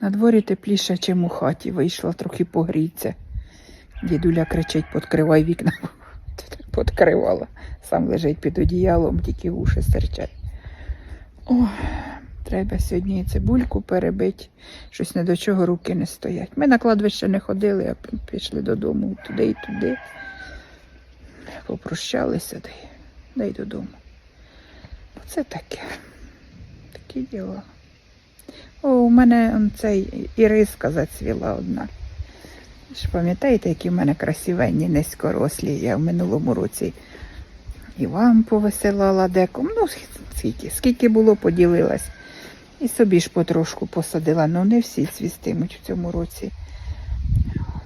На дворі тепліше, чим у хаті. Вийшла трохи погріться. Дідуля кричить, подкривай вікна. Подкривала. Сам лежить під одіялом, тільки вуші стирчать. Ой, треба сьогодні цибульку перебити. Щось не до чого руки не стоять. Ми на кладбище не ходили, а пішли додому туди і туди. Попрощалися да й додому. Оце таке. Такі діла. О, у мене он цей іриска зацвіла одна. Ж пам'ятаєте, які в мене красивенні, низькорослі. Я в минулому році і вам повисилала деком. Ну, скільки, скільки було, поділилась. І собі ж потрошку посадила. Ну, не всі цвістимуть в цьому році.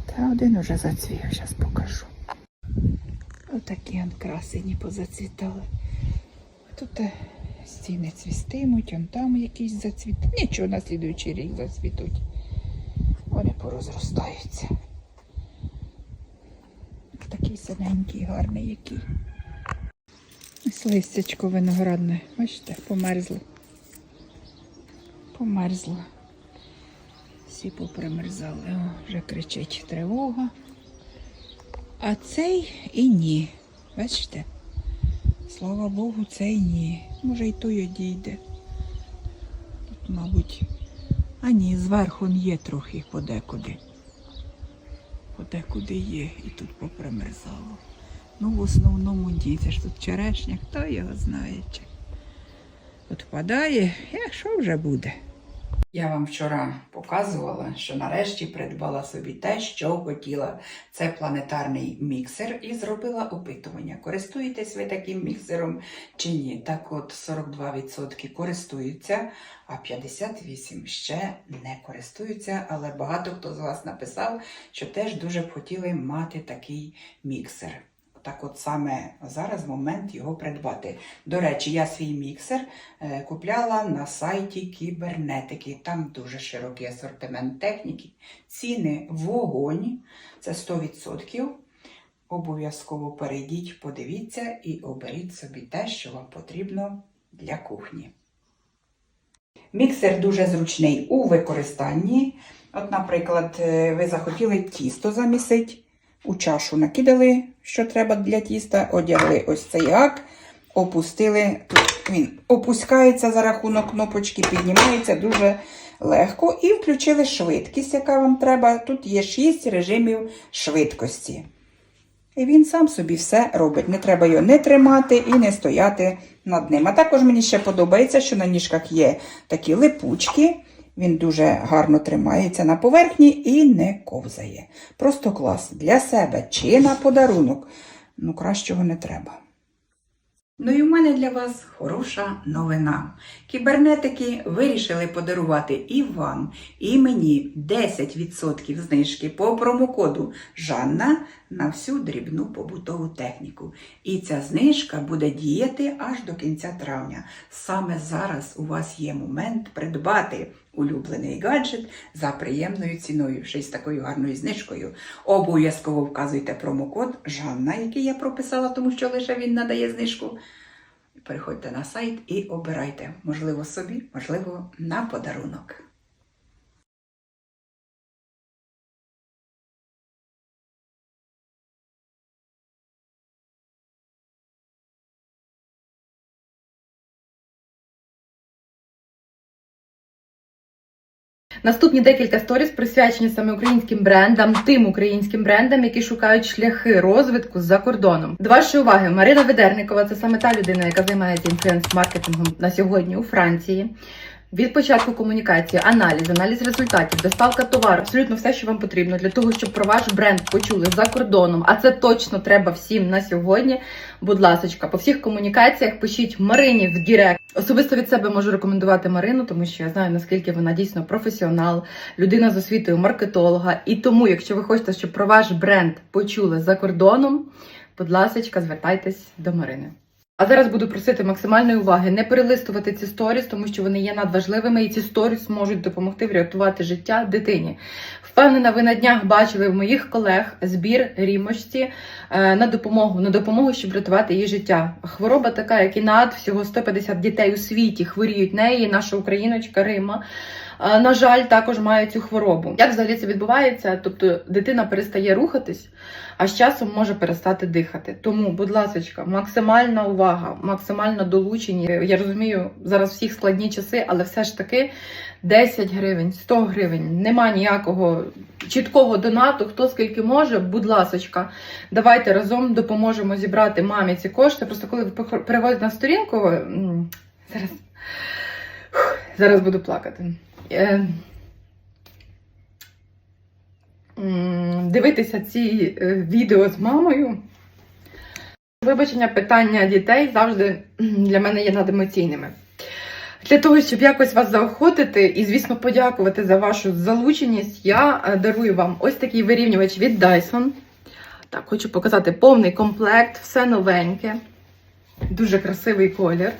Та один уже зацвів, зараз покажу. Отакі он красені позацвітали. Тут е, стіни цвістимуть, он там якісь зацвітуть. Нічого, на слідуючий рік зацвітуть. Вони порозростаються. Такий синенький, гарний який. Ось листячко виноградне. Бачите, померзло. Померзло. Всі попримерзали. О, вже кричить тривога. А цей і ні. Бачите? Слава Богу, це й ні. Може і той одійде. Тут, мабуть, а ні, зверху є трохи подекуди. Подекуди є і тут попримерзало. Ну, в основному діти ж тут черешня, хто його знає. Чи. От впадає, як що вже буде. Я вам вчора показувала, що нарешті придбала собі те, що хотіла. Це планетарний міксер і зробила опитування. Користуєтесь ви таким міксером чи ні? Так от 42% користуються, а 58% ще не користуються. Але багато хто з вас написав, що теж дуже б хотіли мати такий міксер. Так от саме зараз момент його придбати. До речі, я свій міксер е, купляла на сайті кібернетики. Там дуже широкий асортимент техніки. Ціни вогонь, це 100%. Обов'язково перейдіть, подивіться і оберіть собі те, що вам потрібно для кухні. Міксер дуже зручний у використанні. От, наприклад, е, ви захотіли тісто замісити, у чашу накидали, що треба для тіста, одягли ось цей гак, опустили. Тут він опускається за рахунок кнопочки, піднімається дуже легко. І включили швидкість, яка вам треба. Тут є 6 режимів швидкості. І він сам собі все робить. Не треба його не тримати і не стояти над ним. А також мені ще подобається, що на ніжках є такі липучки. Він дуже гарно тримається на поверхні і не ковзає. Просто клас для себе чи на подарунок. Ну, кращого не треба. Ну і в мене для вас хороша новина. Кібернетики вирішили подарувати і вам, і мені 10% знижки по промокоду Жанна на всю дрібну побутову техніку. І ця знижка буде діяти аж до кінця травня. Саме зараз у вас є момент придбати улюблений гаджет за приємною ціною, ще й з такою гарною знижкою. Обов'язково вказуйте промокод Жанна, який я прописала, тому що лише він надає знижку. Переходьте на сайт і обирайте, можливо, собі, можливо, на подарунок. Наступні декілька сторіс присвячені саме українським брендам, тим українським брендам, які шукають шляхи розвитку за кордоном. До вашої уваги, Марина Ведерникова це саме та людина, яка займається інфлюенс-маркетингом на сьогодні у Франції. Від початку комунікації, аналіз, аналіз результатів, доставка товару, абсолютно все, що вам потрібно для того, щоб про ваш бренд почули за кордоном. А це точно треба всім на сьогодні. Будь ласочка, по всіх комунікаціях пишіть Марині в Дірект. Особисто від себе можу рекомендувати Марину, тому що я знаю наскільки вона дійсно професіонал, людина з освітою маркетолога. І тому, якщо ви хочете, щоб про ваш бренд почули за кордоном, будь ласочка, звертайтесь до Марини. А зараз буду просити максимальної уваги не перелистувати ці сторіс, тому що вони є надважливими, і ці сторіс можуть допомогти врятувати життя дитині. Впевнена, ви на днях бачили в моїх колег збір рімочці е, на допомогу, на допомогу, щоб врятувати її життя. Хвороба така, як і над всього 150 дітей у світі хворіють неї. Наша україночка Рима на жаль, також має цю хворобу. Як взагалі це відбувається? Тобто дитина перестає рухатись, а з часом може перестати дихати. Тому, будь ласка, максимальна увага, максимально долучені. Я розумію, зараз всіх складні часи, але все ж таки 10 гривень, 100 гривень. Нема ніякого чіткого донату. Хто скільки може, будь ласочка, давайте разом допоможемо зібрати мамі ці кошти. Просто коли ви переводите на сторінку, зараз, зараз буду плакати. Е, Дивитися ці е, відео з мамою. Вибачення питання дітей завжди для мене є надемоційними. Для того, щоб якось вас заохотити і, звісно, подякувати за вашу залученість, я е, дарую вам ось такий вирівнювач від Dyson. Так, хочу показати повний комплект, все новеньке, дуже красивий колір.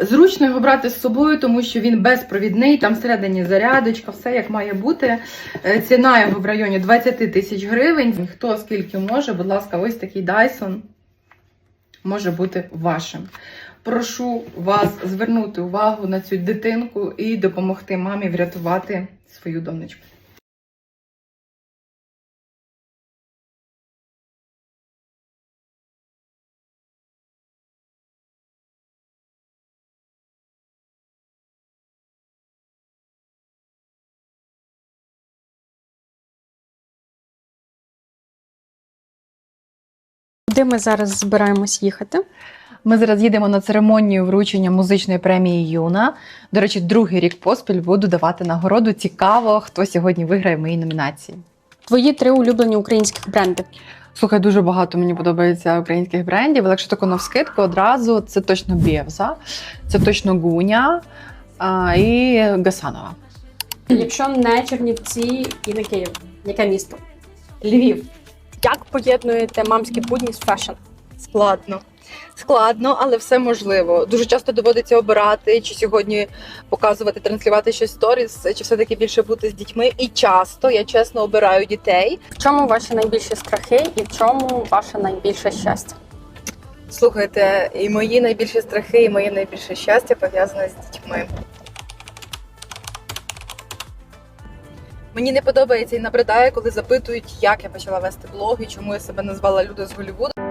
Зручно його брати з собою, тому що він безпровідний, там всередині зарядочка, все як має бути. Е, Ціна його в районі 20 тисяч гривень. Хто скільки може, будь ласка, ось такий Dyson може бути вашим. Прошу вас звернути увагу на цю дитинку і допомогти мамі врятувати свою донечку. Де ми зараз збираємось їхати? Ми зараз їдемо на церемонію вручення музичної премії Юна. До речі, другий рік поспіль буду давати нагороду. Цікаво, хто сьогодні виграє в моїй номінації. Твої три улюблені українських бренди. Слухай, дуже багато мені подобається українських брендів, але якщо тако навскидку одразу, це точно Бєвза, це точно Гуня а, і Гасанова. Якщо не Чернівці і не Київ, яке місто? Львів. Як поєднуєте мамські будні з фешн? Складно. Складно, але все можливо. Дуже часто доводиться обирати, чи сьогодні показувати, транслювати щось сторіс, чи все-таки більше бути з дітьми. І часто я чесно обираю дітей. В чому ваші найбільші страхи і в чому ваше найбільше щастя? Слухайте, і мої найбільші страхи, і моє найбільше щастя пов'язане з дітьми. Мені не подобається і набридає, коли запитують, як я почала вести блоги, чому я себе назвала Люда з Голлівуду.